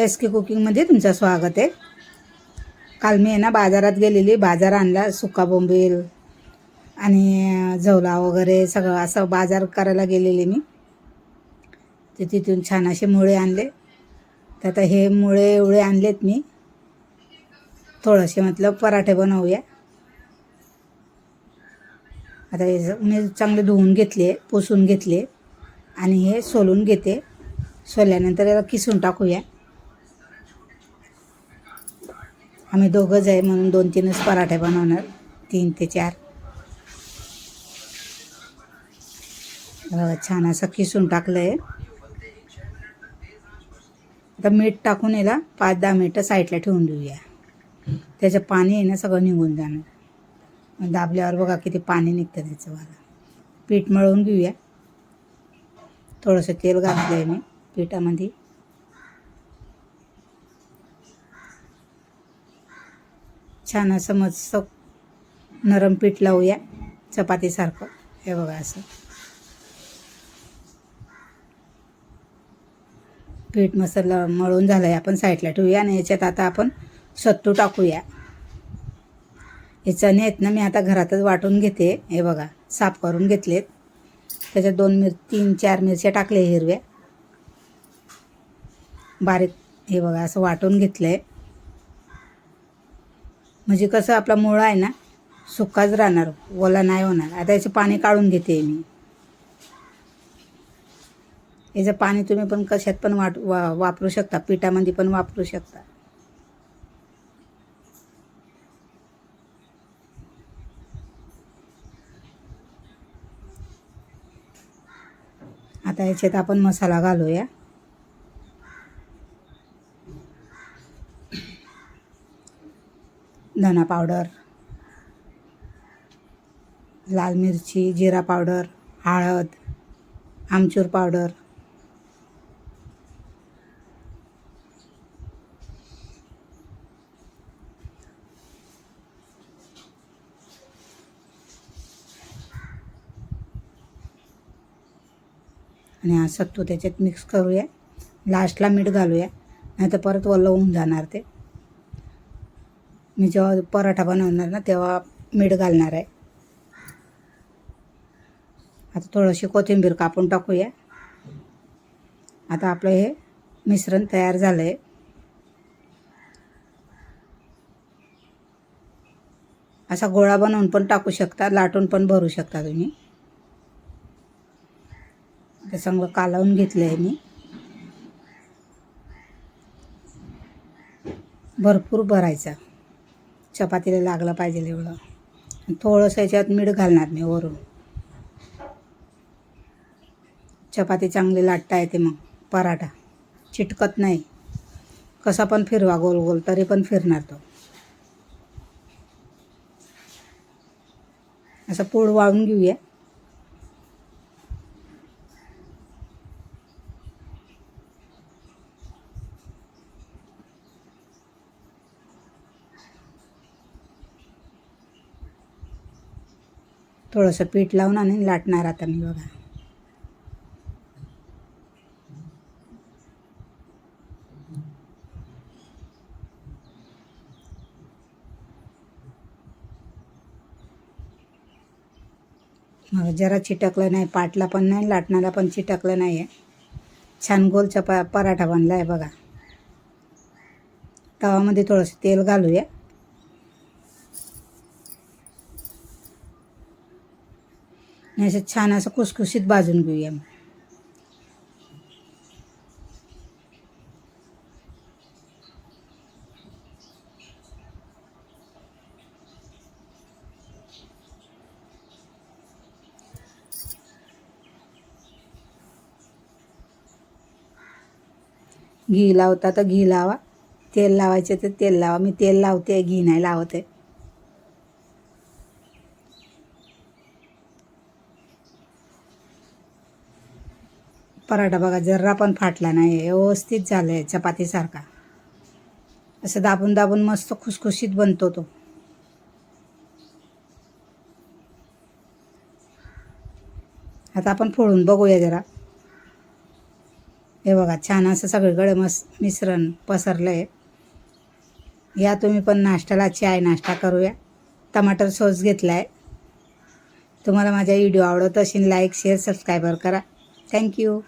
S के कुकिंगमध्ये तुमचं स्वागत आहे. काल मी आहे ना बाजारात गेलेली बाजार आणला सुका बोंबील आणि झवला वगैरे सगळं असं बाजार करायला गेलेली मी. ते तिथून छान असे मुळे आणले. तर आता हे मुळे एवढे आणलेत मी. थोडेसे म्हटलं पराठे बनवूया. आता हे मी चांगले धुवून घेतले पुसून घेतले आणि हे सोलून घेते. सोलल्यानंतर याला किसून टाकूया. आम्ही दोघंच आहे म्हणून दोन तीनच पराठे बनवणार. तीन ते चार. बघा, छान असं किसून टाकलं आहे आता मीठ टाकून याला पाच दहा मिनटं साईडला ठेवून देऊया. त्याचं पाणी आहे ना सगळं निघून जाणार. दाबल्यावर बघा किती पाणी निघतं त्याचं बघा. पीठ मळवून घेऊया. थोडंसं तेल घातलं आहे मी पिठामध्ये. छान असं मस्त नरम पीठ लावूया चपातीसारखं. हे बघा असं. पीठ मस्त मळून झालं आहे आपण साईडला ठेवूया आणि याच्यात आता आपण सत्तू टाकूया. हे चणे आहेत ना मी आता घरातच वाटून घेते. हे बघा साफ करून घेतलेत. त्याच्यात दोन मिर तीन चार मिरच्या टाकल्या हिरव्या. बारीक हे बघा असं वाटून घेतलं आहे म्हणजे कसं आपला मुळा आहे ना सुकाच राहणार ओला नाही होणार. आता याचं पाणी काढून घेते मी. याचं पाणी तुम्ही पण कशात पण वाट वा वापरू शकता पिठामध्ये पण वापरू शकता. आता याच्यात आपण मसाला घालूया. धना पावडर लाल मिरची जिरा पावडर हळद आमचूर पावडर. आणि हा सत्तू त्याच्यात मिक्स करूया. लास्टला मीठ घालूया. नाही तर परत ओलं होऊन जाणार ते. मी जेव्हा पराठा बनवणार ना तेव्हा मीठ घालणार आहे. आता थोडीशी कोथिंबीर कापून टाकूया. आता आपलं हे मिश्रण तयार झालं आहे असा गोळा बनवून पण टाकू शकता लाटून पण भरू शकता तुम्ही. ते चांगलं कालवून घेतलं आहे मी. भरपूर भरायचा. चपातीला लागलं पाहिजे एवढं. थोडंसं याच्यात मीठ घालणार मी वरून. चपाती चांगली लाटता येते मग पराठा. चिटकत नाही. कसा पण फिरवा गोल गोल तरी पण फिरणार तो. असं पूड वाळून घेऊया. थोडंसं पीठ लावून आणि लाटणार आता मी बघा. मग जरा चिटकलं नाही पाटला पण नाही लाटणाला पण चिटकलं नाही आहे छान गोलचा पराठा बनला आहे बघा. तवामध्ये थोडंसं तेल घालूया. आणि असं छान असं कुसकुशीत भाजून घेऊया मग. घी लावता तर घी लावा. तेल लावायचे तर तेल लावा. मी तेल लावते घी नाही लावते पराठा बघा जर्रा पण फाटला नाही व्यवस्थित झालं आहे चपातीसारखा. असं दाबून दाबून मस्त खुसखुशीत बनतो तो. आता आपण फोडून बघूया जरा. हे बघा छान असं सगळीकडे मस मिश्रण पसरलं आहे या तुम्ही पण नाश्त्याला चाय नाश्ता करूया. टमाटर सॉस घेतला आहे तुम्हाला माझा व्हिडिओ आवडत असेल लाईक शेअर सबस्क्रायबर करा. Thank you